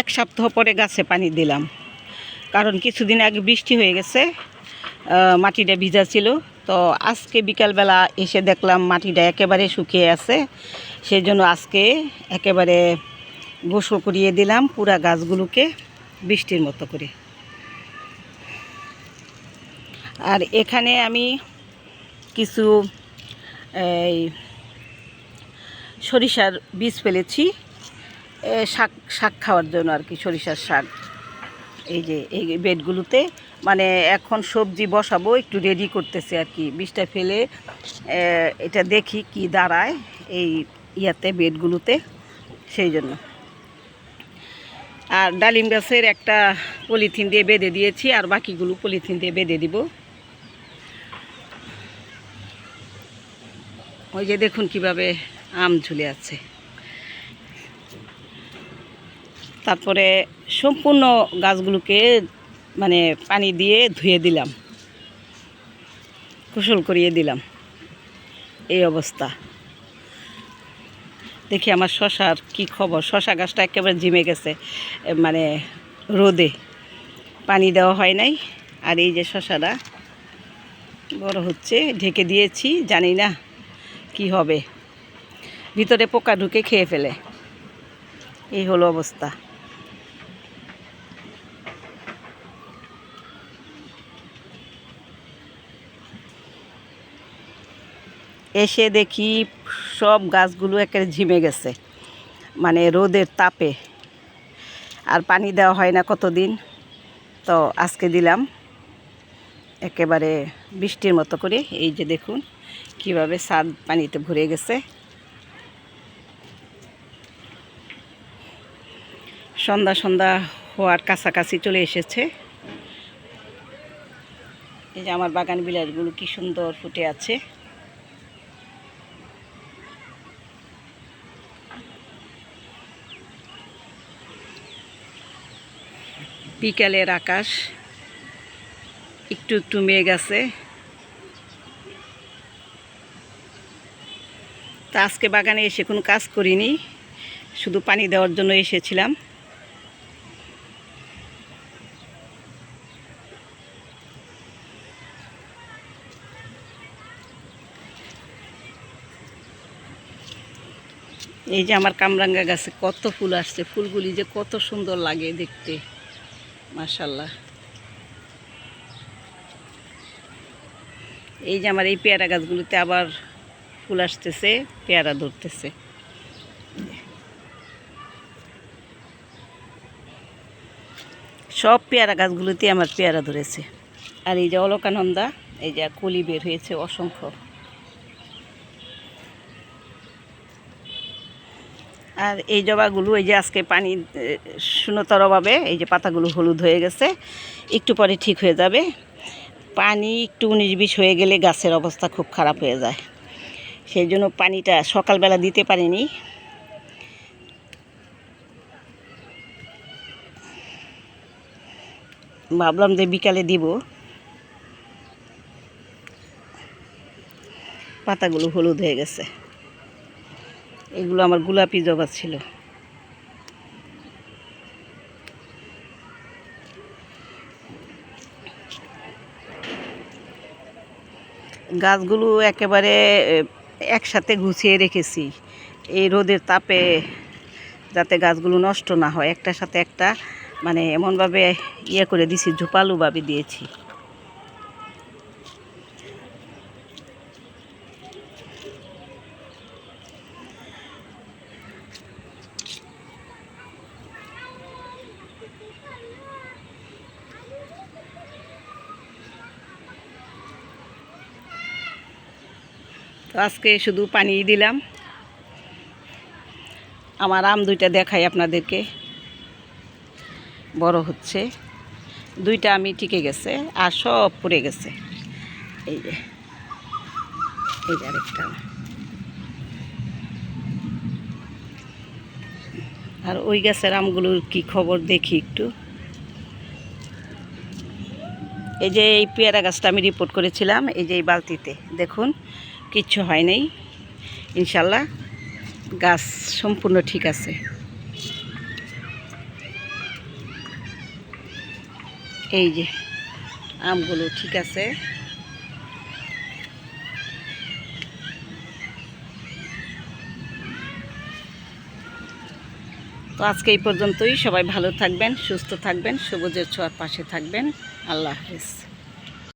এক সপ্তাহ পরে গাছে পানি দিলাম। কারণ কিছুদিন আগে বৃষ্টি হয়ে গেছে মাটিটা ভিজা ছিল। তো আজকে বিকালবেলা এসে দেখলাম মাটিটা একেবারে শুকিয়ে আছে। সেই জন্য আজকে একেবারে গোসল করিয়ে দিলাম পুরা গাছগুলোকে বৃষ্টির মতো করে। আর এখানে আমি কিছু, এই, সরিষার বীজ ফেলেছি। শাক শাক খাওয়ার জন্য আর কি, সরিষার শাক। এই যে, এই বেডগুলোতে মানে এখন সবজি বসাবো, একটু রেডি করতেছে আর কি। বীজটা ফেলে এটা দেখি কি দাঁড়ায় এই ইয়াতে, বেডগুলোতে, সেই জন্য। আর ডালিম গাছের একটা পলিথিন দিয়ে বেঁধে দিয়েছি, আর বাকিগুলো পলিথিন দিয়ে বেঁধে দিব। ওই যে দেখুন কীভাবে আম ঝুলে আছে। তারপরে সম্পূর্ণ গাছগুলোকে মানে পানি দিয়ে ধুয়ে দিলাম। কুশল করিয়ে দিলাম। এই অবস্থা। দেখি আমার শশার কি খবর? শশা গাছটা একেবারে জিমে গেছে মানে রোদে। পানি দেওয়া হয় নাই। আর এই যে শশাটা বড় হচ্ছে, ঢেকে দিয়েছি, জানি না কি হবে। ভিতরে পোকা ঢুকে খেয়ে ফেলে। এই হলো অবস্থা। এসে দেখি সব গাছগুলো একেবারে ঝিমে গেছে মানে রোদের তাপে। আর পানি দেওয়া হয় না কতদিন, তো আজকে দিলাম একেবারে বৃষ্টির মতো করে। এই যে দেখুন কীভাবে সাদ পানিতে ভরে গেছে। সন্ধ্যা সন্ধ্যা হওয়ার কাছাকাছি চলে এসেছে। এই যে আমার বাগান বিলাসগুলো কি সুন্দর ফুটে আছে। বিকালের আকাশ। একটু একটু মেঘ আছে। তা আজকে বাগানে এসে কোনো কাজ করিনি, শুধু পানি দেওয়ার জন্য এসেছিলাম। এই যে আমার কামরাঙ্গা গাছে কত ফুল আসছে, ফুলগুলি যে কত সুন্দর লাগে দেখতে। মাশাল্লাহ এই যে আমার এই পেয়ারা গাছগুলোতে আবার ফুল আসতেছে, পেয়ারা ধরতেছে। সব পেয়ারা গাছগুলোতে আমার পেয়ারা ধরেছে। আর এই যে অলকানন্দা, এই যে কলি বের হয়েছে, অসংখ্য। আর এই জবাগুলো এই যে আজকে পানি শূন্যতার অভাবে এই যে পাতাগুলো হলুদ হয়ে গেছে, একটু পরে ঠিক হয়ে যাবে। পানি একটু উনিশ বিশ হয়ে গেলে গাছের অবস্থা খুব খারাপ হয়ে যায়। সেই জন্য পানিটা সকালবেলা দিতে পারিনি। ভাবলাম যে বিকালে দিব। পাতাগুলো হলুদ হয়ে গেছে। এগুলো আমার গোলাপি জবা ছিল। গাছগুলো একেবারে একসাথে গুছিয়ে রেখেছি। এই রোদের তাপে যাতে গাছগুলো নষ্ট না হয়, একটার সাথে একটা মানে এমনভাবে ইয়ে করে দিছি ঝোপালুভাবে দিয়েছি। তো আজকে শুধু পানি দিলাম। আমার আম দুইটা দেখাই আপনাদেরকে। বড় হচ্ছে। দুইটা আমি টিকে গেছে আর সব পড়ে গেছে। এই যে এই যে আরেকটা। আর ওই গাছের আমগুলোর কি খবর দেখি একটু। এই যে এই পেয়ারা গাছটা আমি রিপোর্ট করেছিলাম, এই যে এই বালতিতে। দেখুন কিচ্ছু হয় নাই। ইনশাল্লাহ গাছ সম্পূর্ণ ঠিক আছে। এই যে আমগুলো ঠিক আছে। তো আজকে এই পর্যন্তই। সবাই ভালো থাকবেন, সুস্থ থাকবেন, সবুজের ছোঁয়ার পাশে থাকবেন। আল্লাহ হাফিজ।